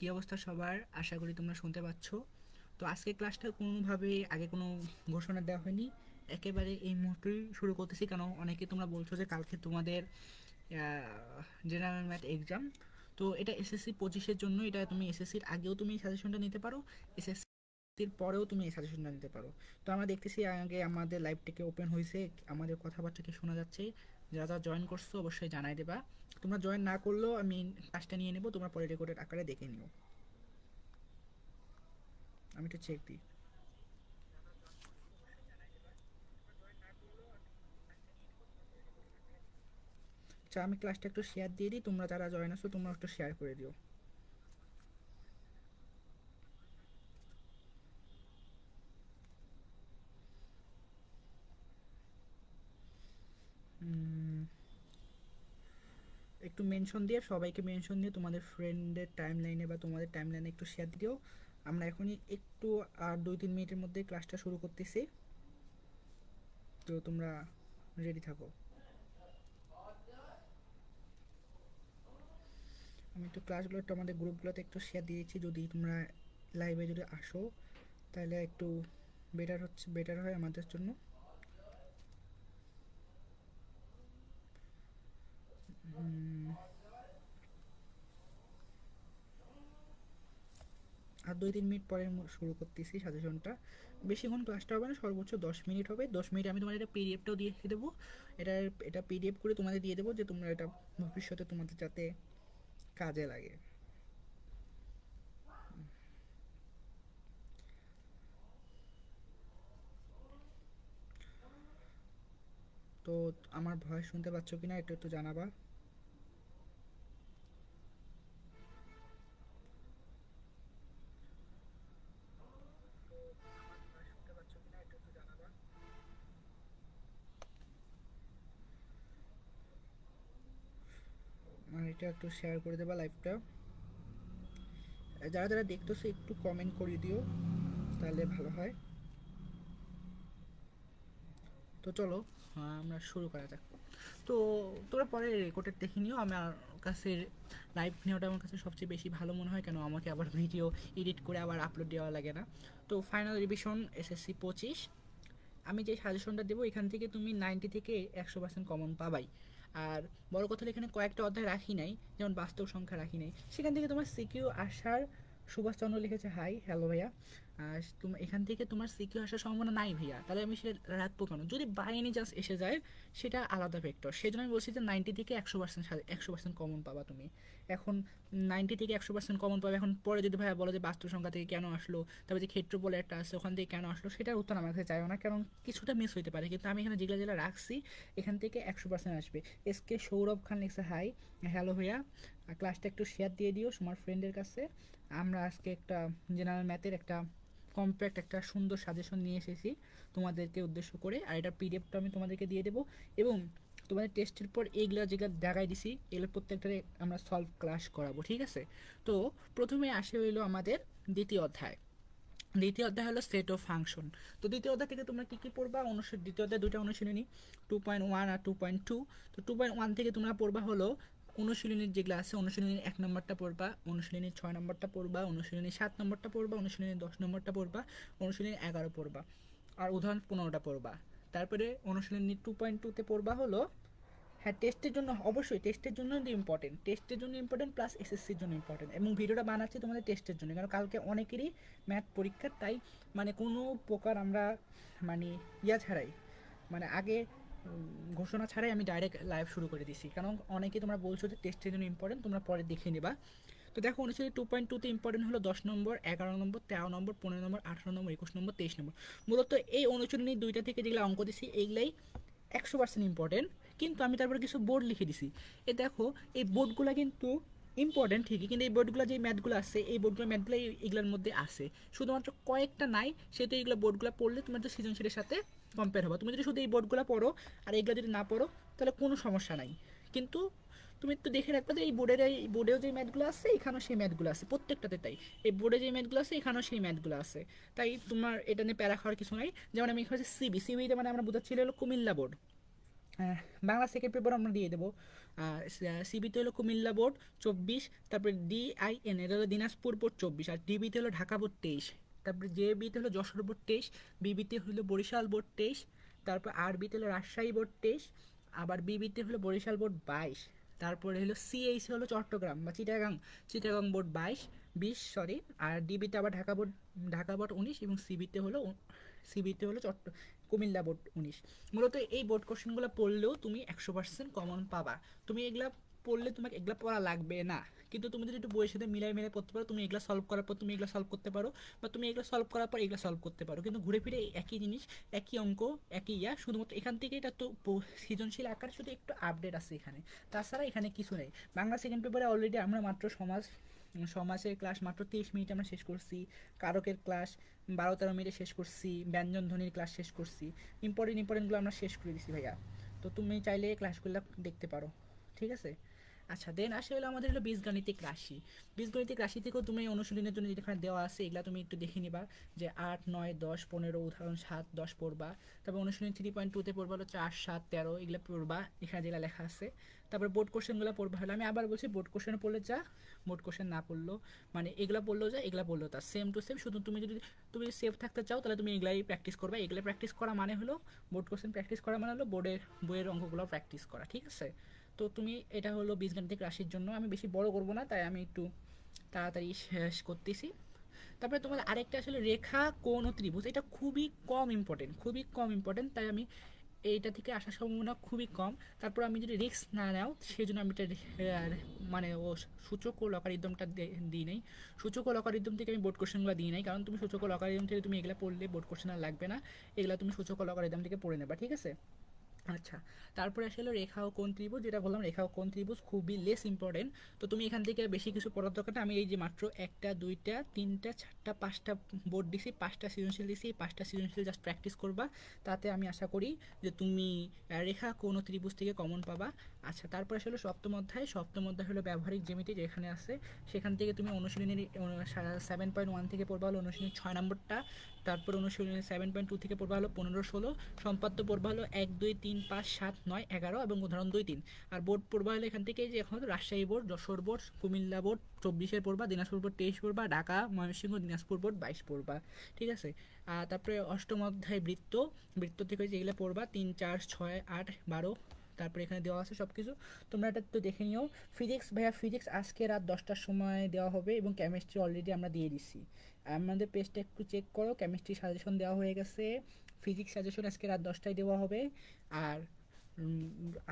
কী অবস্থা সবার? আশা করি তোমরা শুনতে পাচ্ছ। তো আজকে ক্লাসটা কোনোভাবে আগে কোনো ঘোষণা দেওয়া হয়নি। একেবারে এই মুহূর্তেই শুরু করতেছি, কেন অনেকে তোমরা বলছো যে কালকে তোমাদের জেনারেল ম্যাথ এক্সাম তো এটা এসএসসি পঁচিশের জন্য, এটা তুমি এসএসসির আগেও তুমি সাজেশনটা নিতে পারো এসএসসির পরেও তুমি এই সাজেশনটা নিতে পারো। তো আমরা দেখতেছি আগে আমাদের লাইভটিকে ওপেন হয়েছে, আমাদের কথাবার্তা কি শোনা যাচ্ছে যারা যারা জয়েন করছ অবশ্যই জানাই দেবা। তোমরা জয়েন না করলেও আমি কাজটা নিয়ে নেব, তোমরা পরে রেকর্ডের আকারে দেখে নিও। আমি একটু চেক দিই। আচ্ছা আমি ক্লাসটা একটু শেয়ার দিয়ে দিই, তোমরা যারা জয়েন আসো তোমরা একটু শেয়ার করে দিও। একটু মেনশন দিয়ে, সবাইকে মেনশন দিয়ে তোমাদের ফ্রেন্ডের টাইম লাইনে বা তোমাদের টাইম লাইনে একটু শেয়ার দিও। আমরা এখনই একটু আর দুই, তিন মিনিটের মধ্যে ক্লাসটা শুরু করতেছি। তো তোমরা রেডি থাকো। আমি একটু ক্লাসগুলো একটু আমাদের গ্রুপগুলোতে একটু শেয়ার দিয়েছি। যদি তোমরা লাইভে যদি আসো, তাহলে একটু বেটার হচ্ছে বেটার হয় আমাদের জন্য। আর দুই তিন মিনিট পরে শুরু করতেছি সাজেশনটা বেশিক্ষণ ক্লাসটা হবে না, সর্বোচ্চ দশ মিনিট হবে। দশ মিনিট আমি তোমার এটা পিডিএফটাও দিয়ে দেবো। এটা এটা পিডিএফ করে তোমাদের দিয়ে দেবো যে তোমরা এটা ভবিষ্যতে তোমাদের যাতে কাজে লাগে। তো, আমার ভয় শুনতে পাচ্ছ কিনা একটু একটু জানাবা। একটু শেয়ার করে দেবা লাইভটা যারা যারা দেখতেছো, একটু কমেন্ট করে দিও, তাহলে ভালো হয়। তো চলো আমরা শুরু করা যাক। তো তোরা পরে রেকর্ডের দেখে নিও। আমার কাছে লাইভ নেওয়াটা আমার কাছে সবচেয়ে বেশি ভালো মনে হয়, কেন আমাকে আবার ভিডিও এডিট করে আবার আপলোড দেওয়া লাগে না। তো ফাইনাল রিভিশন এসএসসি পঁচিশ। আমি যে সাজেশনটা দেবো, এখান থেকে তুমি নাইনটি থেকে একশো পার্সেন্ট কমন পাবাই। আর বড় কথা এখানে কয়েকটা অধ্যায় রাখি নাই, যেমন বাস্তব সংখ্যা রাখি নাই। সেখান থেকে তোমার সিকিউ আসার সুভাষচন্দ্র লিখেছে, হাই, হ্যালো ভাইয়া। তোমার এখান থেকে তোমার সিকিউ আসার সম্ভাবনা নাই ভাইয়া। তাহলে আমি সেটা রাখব কেন যদি বাই এনি চান্স এসে যায়, সেটা আলাদা ভেক্টর সেই জন্য আমি বলছি যে নাইনটি থেকে একশো পার্সেন্ট একশো পার্সেন্ট কমন পাবা তুমি। এখন নাইনটি থেকে একশো পার্সেন্ট কমন পাবে। এখন পরে যদি ভাইয়া বলো যে বাস্তব সংখ্যা থেকে কেন আসলো, তারপরে যে ক্ষেত্র বলে একটা আছে, ওখান থেকে কেন আসলো, সেটার উত্তর আমার কাছে চাইও না। কারণ কিছুটা মিস হইতে পারে। কিন্তু আমি এখানে যেগুলো যেগুলো রাখছি, এখান থেকে একশো পার্সেন্ট আসবে। এস কে সৌরভ খান লিখছে হাই হ্যালো ভাইয়া। ক্লাসটা একটু শেয়ার দিয়ে দিও তোমার ফ্রেন্ডের কাছে। আমরা আজকে একটা জেনারেল ম্যাথের একটা কম্প্যাক্ট একটা সুন্দর সাজেশন নিয়ে এসেছি তোমাদেরকে উদ্দেশ্য করে। আর এটার পিডিএফটা আমি তোমাদেরকে দিয়ে দেবো। এবং তোমাদের টেস্টের পর এইগুলো যেগুলো দেখাই দিছি, এগুলো প্রত্যেকটারে আমরা সলভ ক্লাস করাবো, ঠিক আছে? তো প্রথমে আসে হইল আমাদের দ্বিতীয় অধ্যায়। দ্বিতীয় অধ্যায় হলো সেট অফ ফাংশন তো দ্বিতীয় অধ্যায় থেকে তোমরা কী কী পড়বা? অনুষ্ঠিত দ্বিতীয় অধ্যায় দুইটা অনুশীলনী টু পয়েন্ট ওয়ান আর টু পয়েন্ট টু তো টু পয়েন্ট ওয়ান থেকে তোমরা পড়বা হলো অনুশীলনীর যেগুলো আছে অনুশীলনীর এক নম্বরটা পড়বা, অনুশীলনীর ছয় নম্বরটা পড়বা, অনুশীলনীর সাত নম্বরটা পড়বা, অনুশীলনীর দশ নম্বরটা পড়বা, অনুশীলনীর এগারো পড়বা। আর উদাহরণ পনেরোটা পড়বা। তারপরে অনুশীলনী টু পয়েন্ট টুতে পড়বা হলো হ্যাঁ টেস্টের জন্য অবশ্যই টেস্টের জন্য ইম্পর্টেন্ট টেস্টের জন্য ইম্পর্টেন্ট প্লাস এসএসসির জন্য ইম্পর্টেন্ট এবং ভিডিওটা বানাচ্ছি তোমাদের টেস্টের জন্য, কারণ কালকে অনেকেরই ম্যাথ পরীক্ষা তাই মানে কোনো প্রকার আমরা মানে ইয়া ছাড়াই মানে আগে ঘোষণা ছাড়াই আমি ডাইরেক্ট লাইভ শুরু করে দিছি। কারণ অনেকে তোমরা বলছো যে টেস্টের জন্য ইম্পর্টেন্ট তোমরা পরে দেখে নেবা। তো দেখো অনুচ্ছেদ টু পয়েন্ট টুতে ইম্পর্টেন্ট হলো দশ নম্বর, এগারো নম্বর, তেরো নম্বর, পনেরো নম্বর, আঠারো নম্বর, একুশ নম্বর, তেইশ নম্বর। মূলত এই অনুচ্ছেদনী দুইটা থেকে যেগুলো অঙ্ক দিছি, এইগুলাই একশো পার্সেন্ট ইম্পর্টেন্ট কিন্তু আমি তারপরে কিছু বোর্ড লিখে দিছি। এ দেখো, এই বোর্ডগুলো কিন্তু ইম্পর্টেন্ট ঠিকই, কিন্তু এই বোর্ডগুলো যে ম্যাথগুলো আছে, এই বোর্ডগুলো ম্যাথগুলো এইগুলোর মধ্যে আছে। শুধুমাত্র কয়েকটা নাই, সেহেতু এইগুলো বোর্ডগুলো পড়লে তোমার তো সৃজনশীলের সাথে কম্পেয়ার হবে। তুমি যদি শুধু এই বোর্ডগুলো পড়ো আর এইগুলো যদি না পড়ো তাহলে কোনো সমস্যা নাই। কিন্তু তুমি একটু দেখে রাখবে যে এই বোর্ডের এই বোর্ডেও যে ম্যাথগুলো আছে এখানেও সেই ম্যাথগুলো আছে। প্রত্যেকটাতে তাই। এই বোর্ডে যে ম্যাথগুলো আছে এখানেও সেই ম্যাথগুলো আছে। তাই তোমার এটা নিয়ে প্যারা খাওয়ার কিছু নাই। যেমন আমি এখানে সিবি সিবিতে মানে আমরা বোঝাচ্ছিল হলো কুমিল্লা বোর্ড আহ, বাংলা সেকেন্ড পেপার আমরা দিয়ে দেবো। সিবিতে হলো কুমিল্লা বোর্ড চব্বিশ তারপরে ডিআইএন এটা হলো দিনাজপুর বোর্ড চব্বিশ। আর ডিবিতে হলো ঢাকা বোর্ড তেইশ। তারপরে জে বিতে হলো যশোর বোর্ড তেইশ বিবিতে হলো বরিশাল বোর্ড তেইশ, তারপর আর বিতে হলো রাজশাহী বোর্ড তেইশ, আবার বিবিতে হলো বরিশাল বোর্ড বাইশ, তারপরে হলো সিএইচ হলো চট্টগ্রাম বা চিটাগাং চিটাগাং বোর্ড বাইশ, বিশ, সরি, আর ডিবিতে আবার ঢাকা বোর্ড ঢাকা বোর্ড উনিশ এবং সিবিতে হলো সিবিতে হলো চট্ট কুমিল্লা বোর্ড উনিশ। মূলত এই বোর্ড কোশ্চেনগুলো পড়লেও তুমি একশো পার্সেন্ট কমন পাবা। তুমি এগুলা পড়লে তোমাকে এগুলো পড়া লাগবে না। কিন্তু তুমি যদি একটু বইয়ের সাথে মিলাই মিলাই পড়তে পারো, তুমি এগুলা সলভ করার পর তুমি এগুলো সলভ করতে পারো বা তুমি এগুলো সলভ করার পর এগুলো সলভ করতে পারো। কিন্তু ঘুরে ফিরে একই জিনিস, একই অঙ্ক, একই ইয়া, শুধুমাত্র এখান থেকে এটা তো সৃজনশীল আকার শুধু একটু আপডেট আছে এখানে। তাছাড়া এখানে কিছু নেই। বাংলা সেকেন্ড পেপারে অলরেডি আমরা মাত্র সমাজ, সমাজের ক্লাস মাত্র তিরিশ মিনিট আমরা শেষ করছি। কারকের ক্লাস বারো তেরো মিনিটে শেষ করছি। ব্যঞ্জন ধ্বনির ক্লাস শেষ করছি। ইম্পর্টেন্ট ইম্পর্টেন্টগুলো আমরা শেষ করে দিছি ভাইয়া। তো তুমি চাইলে ক্লাসগুলো দেখতে পারো। ঠিক আছে? আচ্ছা দেন আসে হলো আমাদের হলো বীজগাণিতিক রাশি। বীজগণিতিক রাশি থেকেও তুমি অনুশীলনের জন্য যেখানে দেওয়া আছে, এগুলো তুমি একটু দেখে নিবা যে আট, নয়, দশ, পনেরো, উদাহরণ সাত, দশ পড়বা। তারপর অনুশীলনী থ্রি পয়েন্ট টুতে পড়বা হলো চার, সাত, তেরো, এগুলো পড়বা এখানে যেগুলো লেখা আছে। তারপর বোর্ড কোশ্চেনগুলো পড়বা হলো, আমি আবার বলছি বোর্ড কোশ্চেন পড়লে যা বোর্ড কোশ্চেন না পড়ল মানে এগুলো পড়ল যা, এগুলো পড়ল তা। সেম টু সেম শুধু তুমি যদি, তুমি সেফ থাকতে চাও, তাহলে তুমি এগুলাই প্র্যাকটিস করবে। এগুলো প্র্যাকটিস করা মানে হলো বোর্ড কোশ্চেন প্র্যাকটিস করা মানে হলো বোর্ডের বইয়ের অঙ্কগুলো প্র্যাকটিস করা, ঠিক আছে? তো তুমি এটা হলো বীজগাণিতিক রাশির জন্য। আমি বেশি বড় করব না, তাই আমি একটু তাড়াতাড়ি শেষ করতেছি। তারপরে তোমাদের আরেকটা আসলে রেখা, কোণ ও ত্রিভুজ, এটা খুবই কম ইম্পর্টেন্ট খুবই কম ইম্পর্টেন্ট তাই আমি এইটা থেকে আসার সম্ভাবনা খুবই কম। তারপর আমি যদি রিস্ক না নাও সেই জন্য আমি এটা মানে ও সূচক ও লকারিদমটা দিই নাই। সূচক ও লকারিদম থেকে আমি বোর্ড কোশ্চেনগুলো দিই নাই, কারণ তুমি সূচক ও লকারিদম থেকে তুমি এগুলো পড়লে বোর্ড কোশ্চেন আর লাগবে না। এগুলো তুমি সূচক ও লকারিদম থেকে পড়ে নেবা, ঠিক আছে? আচ্ছা তারপরে আসলে রেখা ও কোন ত্রিভুজ, যেটা বললাম রেখা ও কোন ত্রিভুজ খুবই লেস ইম্পর্টেন্ট তো তুমি এখান থেকে বেশি কিছু পড়ার দরকার না আমি এই যে মাত্র একটা, দুইটা, তিনটা, চারটা, পাঁচটা বোর্ড দিছি, পাঁচটা সৃজনশীল দিছি এই পাঁচটা সৃজনশীল জাস্ট প্র্যাকটিস করবা। তাতে আমি আশা করি যে তুমি রেখা কোন ত্রিভুজ থেকে কমন পাবা। আচ্ছা তারপরে আসলে সপ্তম অধ্যায়। সপ্তম অধ্যায় হলো ব্যবহারিক জ্যামিতি, যেখানে আছে সেখান থেকে তুমি অনুশীলনীর সেভেন পয়েন্ট ওয়ান থেকে পড়বা হলো অনুশীলনী ছয় নম্বরটা। তারপর অনুশীলনী সেভেন পয়েন্ট টু থেকে পড়বা হলো পনেরো ষোলো। সম্পাদ্য পড়বা হলো এক, দুই, তিন, পাঁচ, সাত, নয়, এগারো এবং উদাহরণ দুই, তিন। আর বোর্ড পড়বা হলো এখান থেকে যে এখন Rajshahi board, Jashore board, Cumilla board, চব্বিশের পড়বা, দিনাজপুর বোর্ড, তেইশ পড়বা, ঢাকা, ময়মনসিংহ, দিনাজপুর বোর্ড, বাইশ পড়বা। ঠিক আছে? আর তারপরে অষ্টম অধ্যায় বৃত্ত। বৃত্ত থেকে যেগুলো পড়বা, তিন, চার, ছয়, আট, বারো তারপরে এখানে দেওয়া আছে সব কিছু তোমরা এটা তো দেখে নিও। ফিজিক্স ভাইয়া ফিজিক্স আজকে রাত দশটার সময় দেওয়া হবে এবং কেমিস্ট্রি অলরেডি আমরা দিয়ে দিচ্ছি আমাদের পেজটা একটু চেক করো কেমিস্ট্রি সাজেশন দেওয়া হয়ে গেছে। ফিজিক্স সাজেশন আজকে রাত দশটায় দেওয়া হবে। আর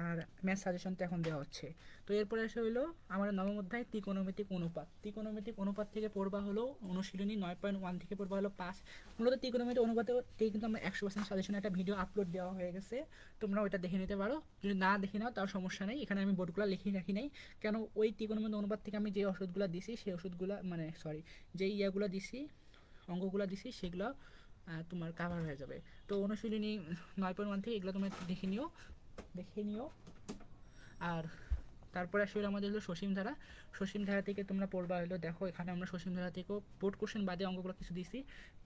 আর ম্যাথ সাজেশন তো এখন দেওয়া হচ্ছে। তো এরপরে এসে হলো আমার নবম অধ্যায়, ত্রিকোণমিতিক অনুপাত। ত্রিকোণমিতিক অনুপাত থেকে পড়বা হলো অনুশীলনী নয় পয়েন্ট ওয়ান থেকে পড়বা হলো পাঁচ। মূলত ত্রিকোণমিতিক অনুপাতে থেকে কিন্তু আমরা একশো পার্সেন্ট সাজেশন একটা ভিডিও আপলোড দেওয়া হয়ে গেছে। তোমরা ওইটা দেখে নিতে পারো। যদি না দেখে নাও তার সমস্যা নেই। এখানে আমি বোর্ডগুলো লিখে রাখি নাই। কেন ওই ত্রিকোণমিতিক অনুপাত থেকে আমি যে ওষুধগুলো দিছি, সেই ওষুধগুলো মানে সরি যে ইয়াগুলো দিছি অঙ্কগুলো দিছি, সেগুলো তোমার কাভার হয়ে যাবে। তো অনুশীলনী নয় পয়েন্ট ওয়ান থেকে এগুলো তোমরা দেখে নিও। দেখে নিও। আর তারপরে আসলে আমাদের হলো সসীম ধারা। সসীম ধারা থেকে তোমরা পড়বা হলো, দেখো এখানে আমরা সসীম ধারা থেকেও বোর্ড কোশ্চেন বাদে অঙ্কগুলো কিছু দিছি।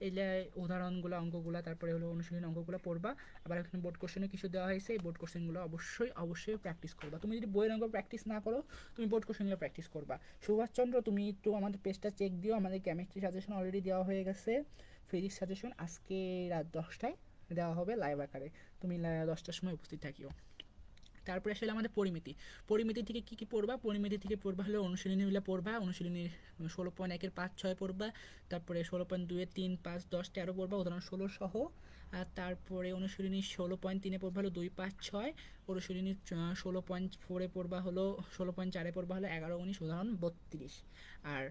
এলে উদাহরণগুলো, অঙ্কগুলো, তারপরে হলো অনুশীলন অঙ্কগুলো পড়বা। আবার এখানে বোর্ড কোশ্চেনে কিছু দেওয়া হয়েছে, এই বোর্ড কোশ্চেনগুলো অবশ্যই অবশ্যই প্র্যাকটিস করবা। তুমি যদি বইয়ের অঙ্ক প্র্যাকটিস না করো, তুমি বোর্ড কোশ্চেনগুলো প্র্যাকটিস করবা। সুভাষচন্দ্র, তুমি একটু আমাদের পেজটা চেক দিও। আমাদের কেমিস্ট্রি সাজেশন অলরেডি দেওয়া হয়ে গেছে। ফিজিক্স সাজেশন আজকে রাত দশটায়। দেওয়া হবে লাইভ আকারে। তুমি দশটার সময় উপস্থিত থাকিও। তারপরে আসলে আমাদের পরিমিতি। পরিমিতি থেকে কী কী পড়বা? পরিমিতি থেকে পড়বা হলো অনুশীলনীগুলো পড়বা অনুশীলনী ষোলো পয়েন্ট একের পাঁচ ছয় পড়বা, তারপরে ষোলো পয়েন্ট দুয়ের তিন, পাঁচ, দশ, তেরো পড়বা, উদাহরণ ষোলো সহ। আর তারপরে অনুশীলনী ষোলো পয়েন্ট তিনে পড়বা হলো দুই, পাঁচ, ছয়। অনুশীলনী ষোলো পয়েন্ট ফোরে পড়বা হলো, ষোলো পয়েন্ট চারে পড়বা হলো এগারো, উনিশ, উদাহরণ বত্রিশ। আর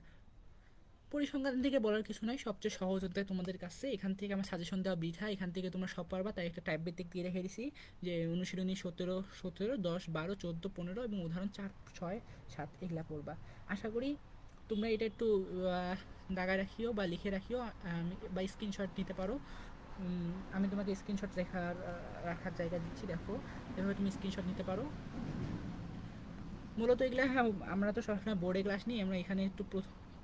পরিসংখ্যান থেকে বলার কিছু নয় সবচেয়ে সহজ হতে তোমাদের কাছে। এখান থেকে আমার সাজেশন দেওয়া বৃথা। এখান থেকে তোমরা সব পারবা। তাই একটা টাইপ ভিত্তিক দিয়ে রেখে দিছি যে অনুশীলনী সতেরো সতেরো, দশ, বারো, চোদ্দ, পনেরো এবং উদাহরণ চার, ছয়, সাত এগুলা পড়বা। আশা করি তোমরা এটা একটু দাগায় রাখিও বা লিখে রাখিও। বা স্ক্রিনশট নিতে পারো। আমি তোমাকে স্ক্রিনশট রেখার রাখার জায়গা দিচ্ছি, দেখো। এভাবে তুমি স্ক্রিনশট নিতে পারো। মূলত এগুলা হ্যাঁ আমরা তো সবসময় বোর্ডে ক্লাস নিই। আমরা এখানে একটু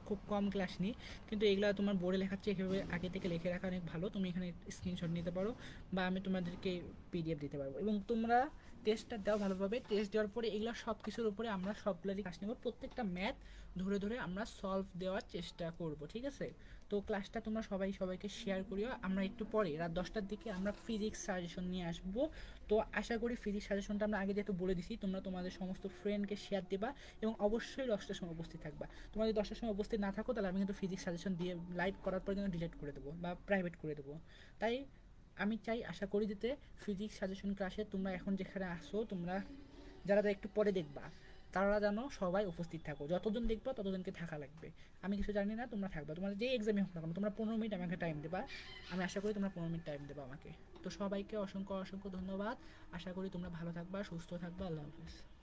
খুব কম ক্লাস নিই। কিন্তু এগুলো তোমার বোর্ডে লেখার চেয়ে এভাবে আগে থেকে লিখে রাখা অনেক ভালো। তুমি এখানে স্ক্রিনশট নিতে পারো বা আমি তোমাদেরকে পিডিএফ দিতে পারব। এবং তোমরা টেস্টটা দাও ভালোভাবে। টেস্ট দেওয়ার পরে এগুলো সব কিছুর উপরে আমরা সবগুলোরই কাজ নেব। প্রত্যেকটা ম্যাথ ধরে ধরে আমরা সলভ দেওয়ার চেষ্টা করব, ঠিক আছে? তো ক্লাসটা তোমরা সবাই সবাইকে শেয়ার করিও। আমরা একটু পরে, রাত দশটার দিকে আমরা ফিজিক্স সাজেশন নিয়ে আসব। তো আশা করি ফিজিক্স সাজেশনটা আমরা আগে যেহেতু বলে দিছি, তোমরা তোমাদের সমস্ত ফ্রেন্ডকে শেয়ার দেবা এবং অবশ্যই দশটার সময় উপস্থিত থাকবা। যদি দশটার সময় উপস্থিত না থাকো, তাহলে আমি কিন্তু ফিজিক্স সাজেশন দিয়ে লাইভ করার পর কিন্তু ডিলিট করে দেবো বা প্রাইভেট করে দেবো। তাই আমি চাই, আশা করি দিতে ফিজিক্স সাজেশন ক্লাসে তোমরা এখন যেখানে আসো, তোমরা যারা যারা একটু পরে দেখবা তারা যেন সবাই উপস্থিত থাকো। যতজন দেখবা ততজনকে থাকা লাগবে। আমি কিছু জানি না, তোমরা থাকবে। তোমাদের যেই এক্সামে হোক না কেন, তোমরা পনেরো মিনিট আমাকে টাইম দেবা। আমি আশা করি তোমরা পনেরো মিনিট টাইম দেবা আমাকে। তো সবাইকে অসংখ্য অসংখ্য ধন্যবাদ। আশা করি তোমরা ভালো থাকবা, সুস্থ থাকবা। আল্লাহ হাফিজ।